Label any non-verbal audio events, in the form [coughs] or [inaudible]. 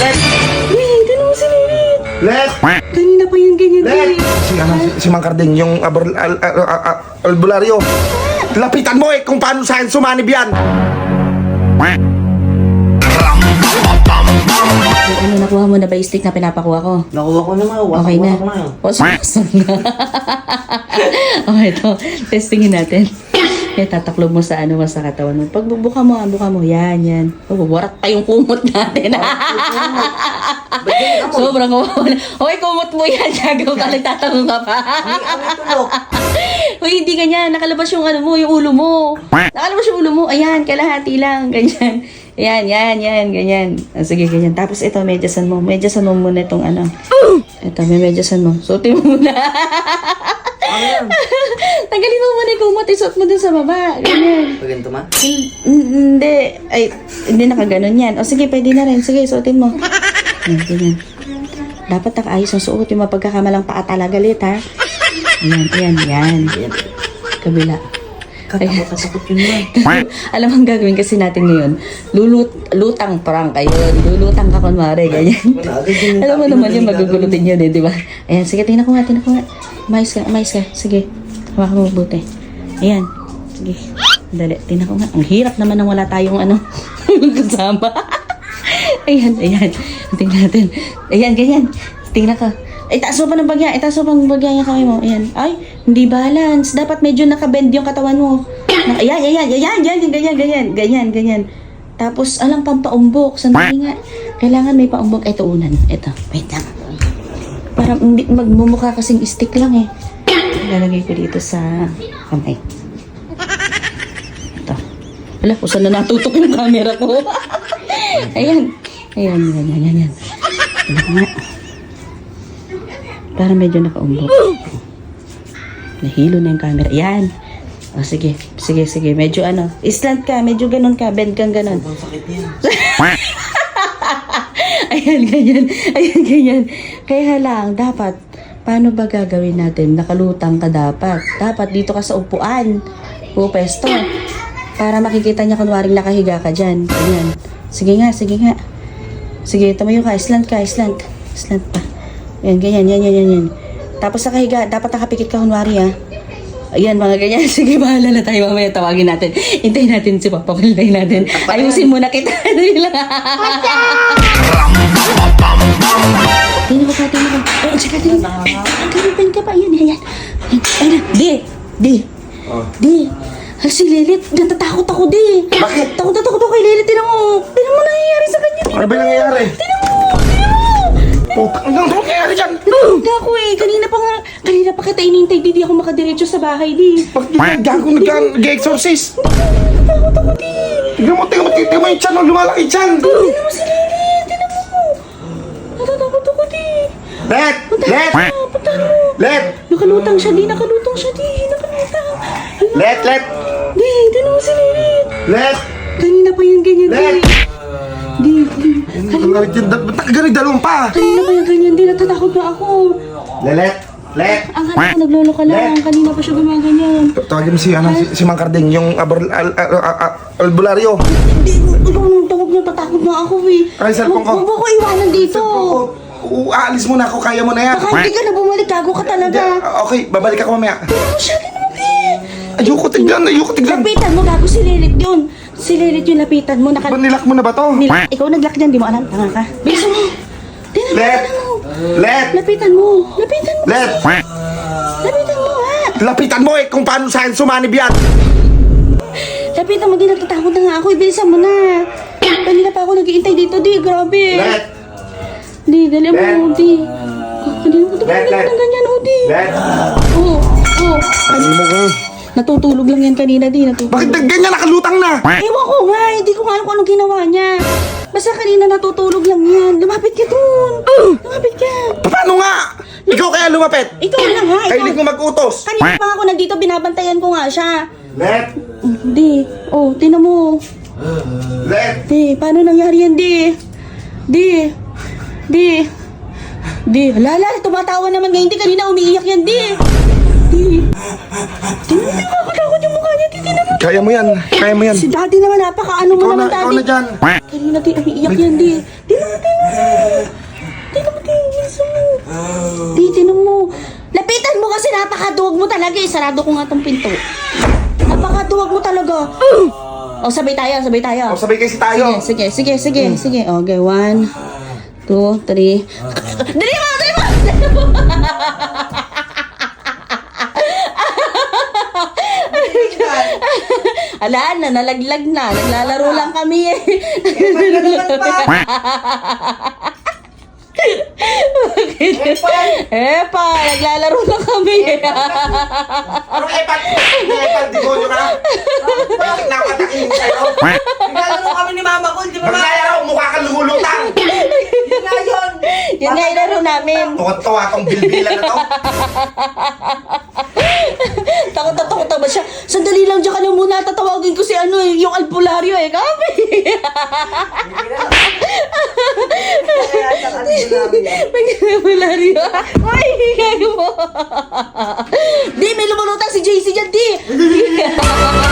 let, tinan mo si Lilit. let, Kanina pa yung ganyan, let. Di. Si, ano, si, si Mang Carding, yung abor, al, al, al, al, albularyo. Lapitan mo eh kung paano sa akin sumanib yan. Ay, ano, nakuha mo na ba yung stick na pinapakuha ko? Nakuha ko na nga. Okay na. O, sumasang na. [laughs] okay, ito. Testingin natin. Kaya tataklob mo sa ano mo sa katawan mo. Pag buka mo, ah, buka mo. Yan, yan. Oh, warak pa yung kumot natin. Sobrang kumot. Okay, kumot mo yan. Gagaw [laughs] ka, nagtatanong ka pa. Uy, hindi ganyan. Nakalabas yung ano mo, yung ulo mo. Nakalabas yung ulo mo. Ayan, kalahati lang. Ganyan. Ayan, yan, yan, ganyan. Ah, sige, ganyan. Tapos ito, medyasan mo. Medyasan mo muna itong ano. Ito, may medyasan mo. Suotin mo muna. [laughs] [laughs] Tanggalin mo muna yung kumot. Isuot mo dun sa baba. Ganyan. Pag ganito ma? Hin- Hindi. Ay, hindi nakaganon yan. O sige, pwede na rin. Sige, suotin mo. Yan, ganyan. Dapat nakaayos ang suot. Yung mapagkakamalang paa talaga lit, ha? Ayan, ayan, yan. Kabila. Katakot katakot yun ma. Alam mo ang gagawin kasi natin ngayon? Lulut, lutang prank kayo. Lulutang ka kunwari, ganyan. Alam mo naman yun, magugulutin yun eh, di ba? Ayan, sige, tingnan ko nga, tingnan ko nga. Mais ka, mais ka. Sige, hawakan mo mabuti. Ayan, sige. Dali, tingnan ko nga. Ang hirap naman nang wala tayong ano, [laughs] kasama. ayan, ayan. Tingnan natin. Ayan, ganyan. Tingnan ko. Ay, taas mo pa ng bagya. Itaas mo pa ng bagya yung kamay mo. Ayan. Ay, hindi balance. Dapat medyo nakabend yung katawan mo. [coughs] Na, ayan, ayan, ayan, ayan, ganyan, ganyan, ganyan, ganyan. Tapos, alang pampaumbok. Sandali nga. Kailangan may paumbok. Ito unan. Ito. Wait lang. Parang hindi magmumukha kasing stick lang eh. Lalagay ko dito sa kamay. Ito. Wala, kung saan na natutok yung camera ko. [laughs] ayan. Ayan, ayan, ayan, ayan. Ko nga. Para medyo nakaumbok. Nahilo na yung camera. Yan. O, sige. Sige, sige. Medyo ano. Islant ka. Medyo ganun ka. Bend kang ganun. Ang sakit niya. [laughs] Ayan, ganyan. Ayan, ganyan. Kaya lang, dapat, paano ba gagawin natin? Nakalutang ka dapat. Dapat dito ka sa upuan. Pupesto. Para makikita niya kunwaring nakahiga ka dyan. Ayan. Sige nga, sige nga. Sige, tumayo ka. Islant ka, islant. Islant pa. Ayan, ganyan, yan, yan, yan, yan. Tapos sa kahiga, dapat nakapikit ka kunwari ah. Ayan, mga ganyan. [laughs] Sige, bahala na tayo. Mamaya tawagin natin. Hintayin natin si Papa. Hintayin natin. Ayusin muna kita. [laughs] Dali lang. Tingnan ko pa, tingnan ko. Ay, tsaka tingnan. Ang kalipan ka pa. Ayan, ayan. Ay na. Di. Di. Di. Ay, si Lilit. Natatakot ako, di. Bakit? Takot na takot ako kay Lilit. Tingnan mo. Tingnan mo nangyayari sa kanya. Ano ba nangyayari? Mo. Mo. Putang, ano ba nangyayari dyan? Hindi ako eh. Kanina pa nga. Kanina pa kita inintay. Di, di ako makadiretso sa bahay, di. Bakit yung gago nag-exorcist? Natatakot ako, di. Tignan mo, tignan mo, tignan mo yung chan, oh, lumalaki chan. Tingnan mo si mo. Natatakot ako, di. Let, let, Ah, puntahan mo. let, Nakalutang siya, di. Nakalutang siya, di. Nakalutang. Hala. let, let, Di, tingnan mo si Lilit. let. Kanina pa yung ganyan, di. Let. Di, di. Ang galit yan, ba't nakagalit dalawang pa? Kanina pa yung ganyan, di. Natatakot na ako. Let, let. Ang hali ko, naglolo ka lang. Kanina pa siya gumaganyan. Tawagin mo si, ano, si, si Mang Carding, yung abor, al, al, al, al, albularyo. Hindi, ikaw nang tawag na tatakot na ako, eh. Ay, cellphone ko. Huwag mo ko iwanan dito. Aalis muna ako, kaya mo na yan. Baka hindi ka na bumalik, gago ka talaga. Okay, babalik ako mamaya. Mo siya, eh. Ayoko tignan, ayoko tignan. Lapitan mo, gago si Lilit yun. Si Lilit yung lapitan mo. Naka... Ba nilak mo na ba to? Nila, ikaw naglak dyan, di mo alam. Tanga ka. Bilisan mo. Tingnan Let, mo. let, Lapitan mo. Lapitan mo. let. Lapitan mo, ha. Lapitan mo eh kung paano sa akin sumanib yan. Lapitan mo, di natatakot na nga ako. Ibilisan mo na. Kanina pa ako nag-iintay dito, di. Grabe. Let, Di, dali mo, Let. di. Kanina ko Let, tumingin let. ng ganyan, oh, di. let. Oo, oo. Ano mo ka? Natutulog lang yan kanina, di. Natutulog. Bakit ganyan nakalutang na? Ewan ko nga, hindi ko nga alam kung anong ginawa niya. Basta kanina natutulog lang yan. Lumapit ka dun. Lumapit ka. Paano nga? Ikaw kaya lumapit? Ikaw lang ha, ikaw. Kahilig mo mag-utos. Kanina pa ako nandito, binabantayan ko nga siya. Let, Di, oh, tinan mo. let. Di, paano nangyari yan, di? Di, di, di. Lala, tumatawa naman ngayon, di. Kanina umiiyak yan, di. Di. Tingnan kaya mo yan. Kaya mo yan. Si daddy naman, napaka ano mo naman, daddy. Ikaw na dyan. Kanina di umiiyak yan, di. Di naman, di naman. Di naman, di naman. Di, tinan mo. Lapitan mo kasi napakaduwag mo talaga eh. Sarado ko nga tong pinto. Napakaduwag mo talaga. O, sabay tayo, sabay tayo. O, sabay kasi tayo. Sige, sige, sige, sige. sige. Okay, one, two, three. Dali mo, dali mo! Dali [laughs] mo! [laughs] Ala na, nalaglag na. Naglalaro lang kami eh. [laughs] Epa, naglalaro lang kami eh. Ano epat? Epat, demonyo ka? Bakit nakatakin sa'yo? Naglalaro kami ni Mama ko, di ba? Ma? Maglalaro, mukha kang lumulutang. Yun nga yun. Yun nga yung laro namin. Tuwa-tuwa tong bilbilan na to. [laughs] Takot na takot ba siya? Sandali lang dyan ka lang muna. Tatawagin ko si ano yung albularyo eh. Kami. Kaya sa albularyo. May albularyo. Ay, hingay mo. di, may lumulutang si JC dyan, di. [laughs]